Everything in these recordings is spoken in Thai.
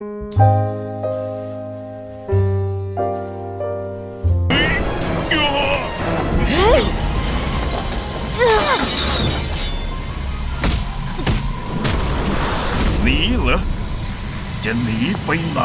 หนีเหรอ จะหนีไปไหน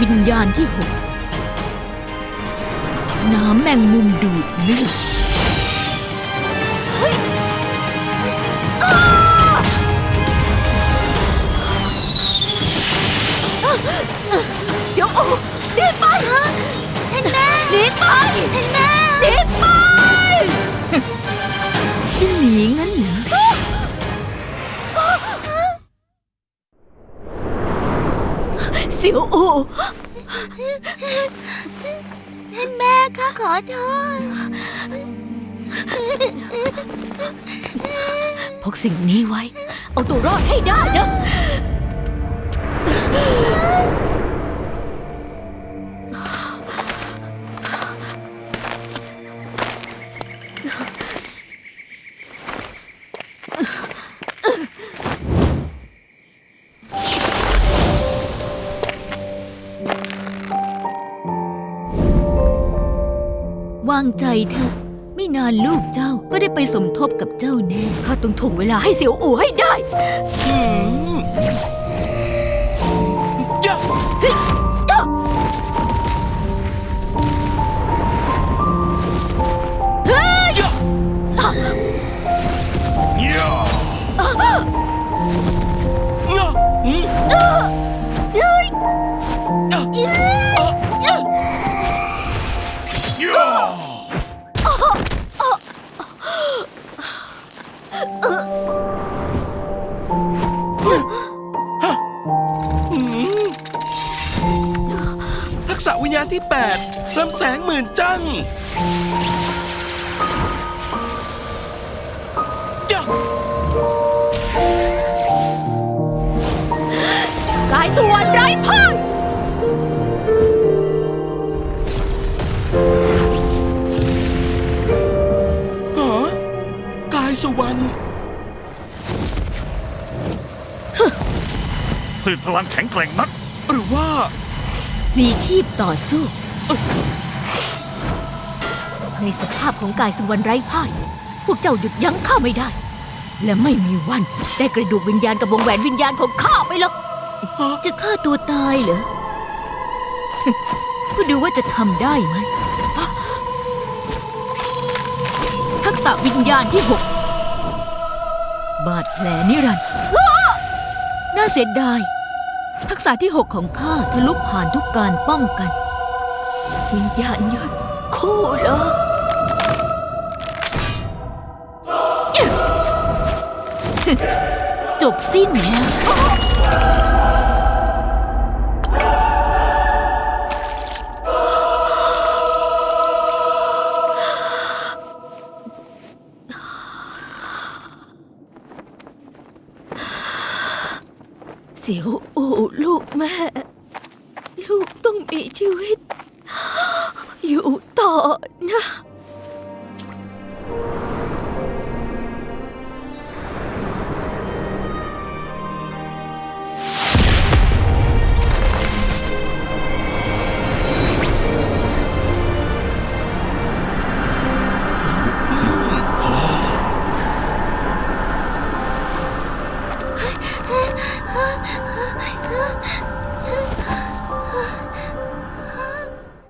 วิญญาณที่หกน้ำแมงมุมดูดเลือดเดี๋ยวโอ้หนีไปหนีไปหนีไปจะหนีงั้นเหรอเสียวโอ ท่านแม่ข้าขอโทษ พกสิ่งนี้ไว้ เอาตัวรอดให้ได้นะ วางใจเถอะ ไม่นานลูกเจ้าก็ได้ไปสมทบกับเจ้าแน่ ข้าต้องถ่วงเวลาให้เสียวอู่ให้ได้ ทักษะวิญญาณที่ 8ลำแสงหมื่นจัง สุวรรณคลื่นพลังแข็งแกร่งนัก หรือว่า มีชีพต่อสู้ ในสภาพของกายสุวรรณไร้พ่าย พวกเจ้าหยุดยั้งข้าไม่ได้ และไม่มีวันได้กระดูกวิญญาณกับวงแหวนวิญญาณของข้าไปหรอก จะฆ่าตัวตายเหรอ ก็ดูว่าจะทำได้ไหม ทักษะวิญญาณที่หก บาดแผลนิรันดร์น่าเสียดาย ทักษะที่หกของข้าทะลุผ่านทุกการป้องกัน วิญญาณยศคู่เหรอจบสิ้นแล้ว เสียวอู่ลูกแม่ ลูกต้องมีชีวิต อยู่ต่อนะ